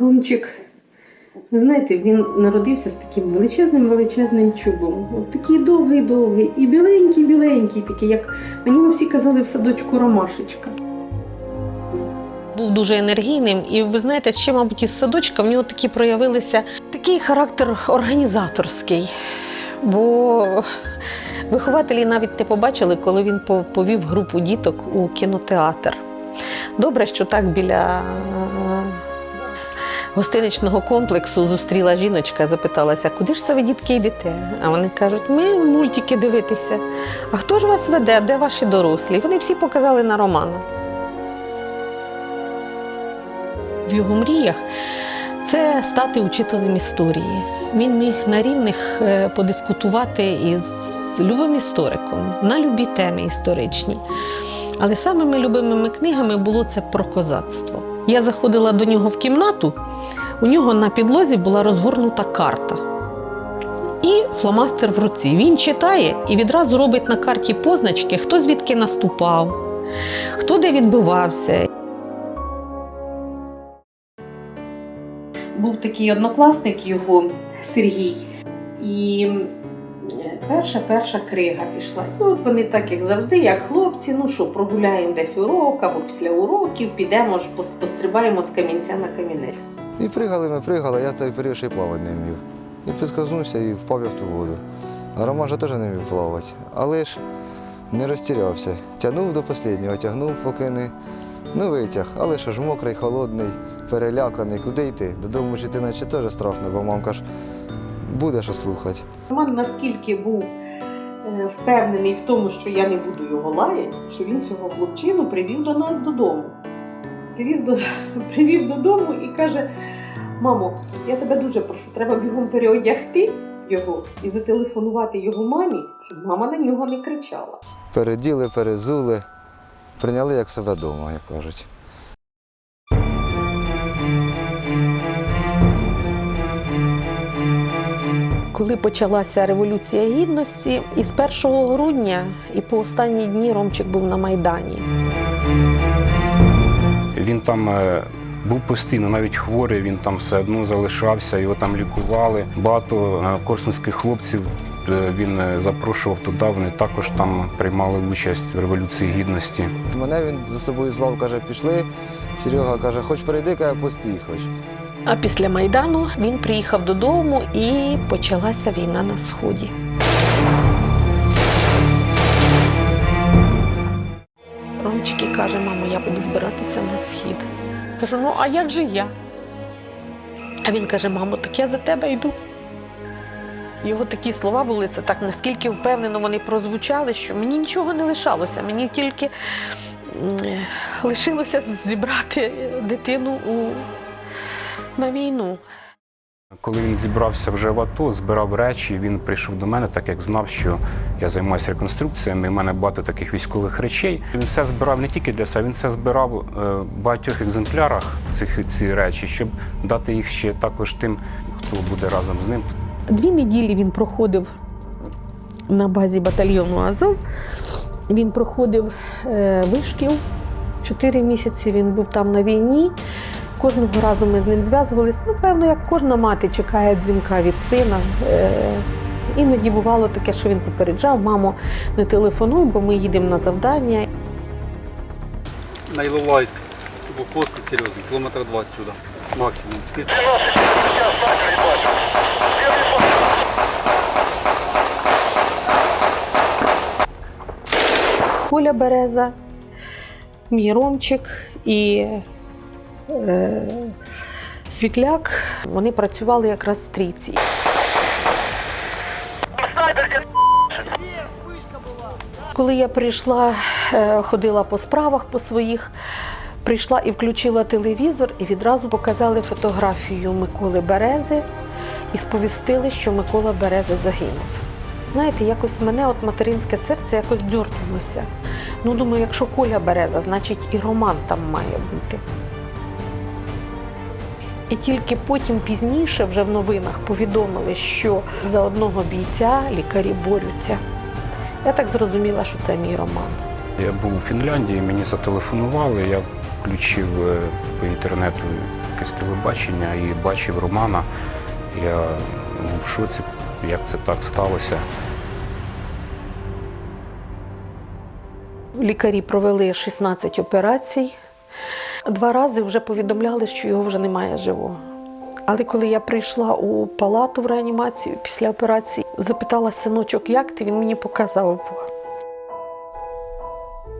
Ромчик, ви знаєте, він народився з таким величезним величезним чубом. От такий довгий-довгий і біленький-біленький, такий, як на нього всі казали в садочку Ромашечка. Був дуже енергійним, і ви знаєте, ще, мабуть, із садочка в нього такі проявилися такий характер організаторський. Бо вихователі навіть не побачили, коли він повів групу діток у кінотеатр. Добре, що так біля гостиничного комплексу зустріла жіночка, запиталася, куди ж це ви дітки йдете? А вони кажуть, ми мультики дивитися. А хто ж вас веде? Де ваші дорослі? Вони всі показали на Романа. В його мріях це стати учителем історії. Він міг на рівних е, подискутувати із любим істориком на любі теми історичні. Але самими любимими книгами було це про козацтво. Я заходила до нього в кімнату, у нього на підлозі була розгорнута карта. І фломастер в руці. Він читає і відразу робить на карті позначки, хто звідки наступав, хто де відбивався. Був такий однокласник його Сергій. І перша перша крига пішла. І от вони так, як завжди, як хлопці, ну що, прогуляємо десь урок або після уроків, підемо ж пострибаємо з камінця на камінець. І пригали ми пригали, я той період ще й плавати не вмів. І підскользнувся і впав я в ту воду. А Роман же теж не вмів плавати. Але ж не розтірявся. Тягнув до останнього, тягнув, поки не ну, витяг. Але що ж мокрий, холодний, переляканий. Куди йти? Додому ж йти наче теж страшно, бо мамка ж буде що слухати. Роман наскільки був е, впевнений в тому, що я не буду його лаяти, що він цього хлопчину привів до нас додому. Привів, до, привів додому і каже: мамо, я тебе дуже прошу, треба бігом переодягти його і зателефонувати його мамі, щоб мама на нього не кричала. Переділи, перезули, прийняли як себе вдома, як кажуть. Коли почалася революція гідності, із 1 грудня і по останні дні Ромчик був на Майдані. Він там е, був постійно, навіть хворий, він там все одно залишався, його там лікували. Багато е, корсунських хлопців е, він запрошував туди, вони також там приймали участь в Революції Гідності. Мене він за собою звав, каже, пішли. Серега каже, хоч перейди, каже, постій хоч. А після Майдану він приїхав додому і почалася війна на сході. Ромчик і каже, мамо, я буду збиратися на схід. Кажу, ну а як же я? А він каже, мамо, так я за тебе йду. Його такі слова були, це так наскільки впевнено вони прозвучали, що мені нічого не лишалося. Мені тільки е, лишилося зібрати дитину у на війну. Коли він зібрався вже в АТО, збирав речі, він прийшов до мене, так як знав, що я займаюся реконструкціями, і в мене багато таких військових речей. Він все збирав не тільки для себе, він все збирав е, в багатьох екземплярах цих ці речі, щоб дати їх ще також тим, хто буде разом з ним. Дві неділі він проходив на базі батальйону Азов. Він проходив е, вишкіл. Чотири місяці він був там на війні. Кожного разу ми з ним зв'язувалися. Ну, певно, як кожна мати чекає дзвінка від сина. Е, іноді бувало таке, що він попереджав, мамо, не телефонуй, бо ми їдемо на завдання. на Іловайськ. Блокпост тут серйозний, кілометра два відсюди, максимум. Коля Береза, мій Ромчик і Світляк. Вони працювали якраз в трійці. Коли я прийшла, е, ходила по справах по своїх, прийшла і включила телевізор, і відразу показали фотографію Миколи Берези і сповістили, що Микола Береза загинув. Знаєте, якось мене от материнське серце якось дьорнулося. Ну, думаю, якщо Коля Береза, значить і Роман там має бути. І тільки потім пізніше, вже в новинах, повідомили, що за одного бійця лікарі борються. Я так зрозуміла, що це мій роман. Я був у Фінляндії, мені зателефонували, я включив е, по інтернету з телебачення і бачив Романа. Я ну, в шоці, як це так сталося. Лікарі провели 16 операцій. Два рази вже повідомляли, що його вже немає живого. Але коли я прийшла у палату в реанімацію після операції, запитала синочок, як ти, він мені показав.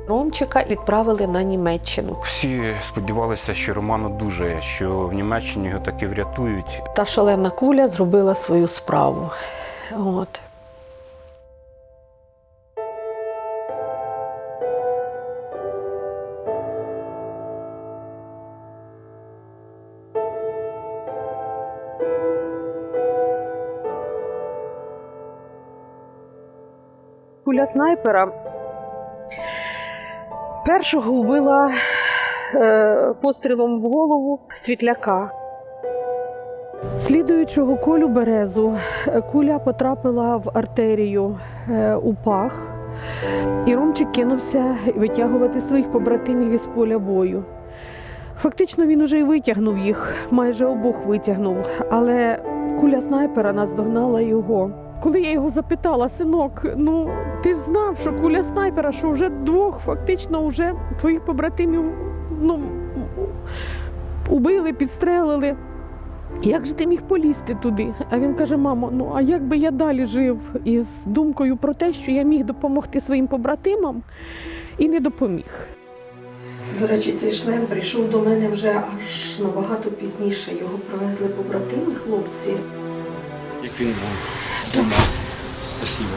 Ромчика відправили на Німеччину. Всі сподівалися, що Роман одужає, що в Німеччині його таки врятують. Та шалена куля зробила свою справу. От. Куля снайпера першого вбила е, пострілом в голову світляка. Слідуючого колю березу куля потрапила в артерію е, у пах, і Ромчик кинувся витягувати своїх побратимів із поля бою. Фактично він уже й витягнув їх, майже обох витягнув, але куля снайпера наздогнала його. Коли я його запитала, синок, ну ти ж знав, що куля снайпера, що вже двох фактично вже твоїх побратимів ну, убили, підстрелили. Як же ти міг полізти туди? А він каже: мамо, ну а як би я далі жив із думкою про те, що я міг допомогти своїм побратимам і не допоміг. До речі, цей шлем прийшов до мене вже аж набагато пізніше. Його привезли побратими, хлопці. як він був. Спасибо.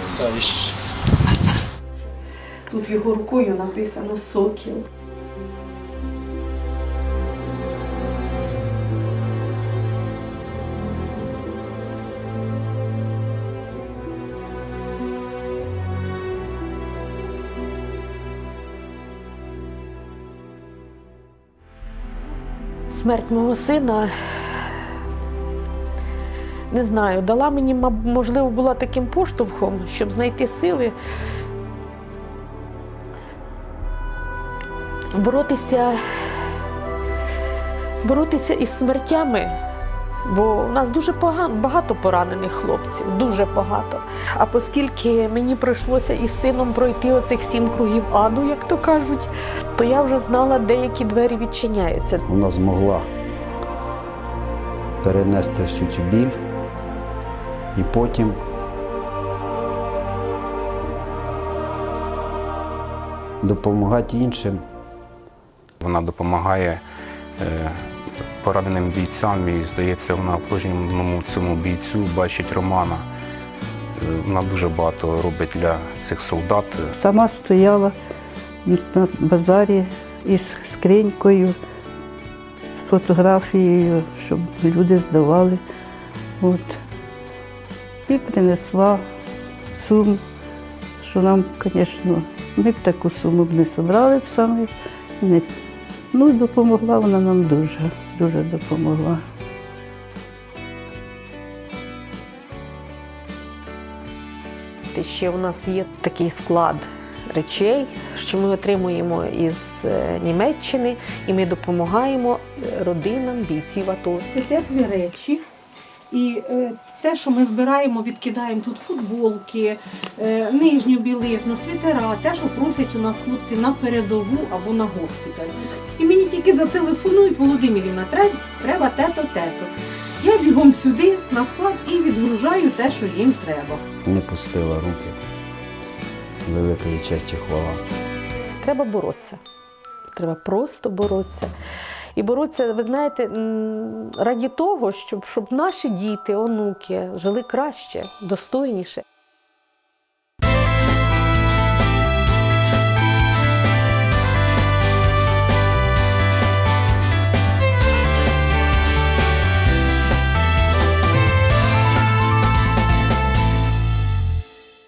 Тут його рукою написано Сокіл. Смерть мого сина, не знаю, дала мені, можливо, була таким поштовхом, щоб знайти сили боротися, боротися із смертями. Бо у нас дуже погано, багато поранених хлопців, дуже багато. А оскільки мені прийшлося із сином пройти оцих сім кругів аду, як то кажуть, то я вже знала, деякі двері відчиняються. Вона змогла перенести всю цю біль і потім допомагати іншим. Вона допомагає е, пораненим бійцям, і здається, вона кожному цьому бійцю бачить Романа. Е, Вона дуже багато робить для цих солдат. Сама стояла на базарі із скринькою, з фотографією, щоб люди здавали. От. І принесла суму, що нам, звісно, ми б таку суму б не зібрали б самі. Не. Ну, допомогла вона нам дуже, дуже допомогла. Ще у нас є такий склад речей, що ми отримуємо із е, Німеччини, і ми допомагаємо е, родинам бійців АТО. Це теплі речі. І е, те, що ми збираємо, відкидаємо тут футболки, е, нижню білизну, світера, те, що просять у нас хлопці на передову або на госпіталь. І мені тільки зателефонують, Володимирівна, треба, треба те-то, те-то. Я бігом сюди на склад і відгружаю те, що їм треба. Не пустила руки. Великої честі хвала. Треба боротися. Треба просто боротися. І боротися, ви знаєте, раді того, щоб, щоб наші діти, онуки жили краще, достойніше.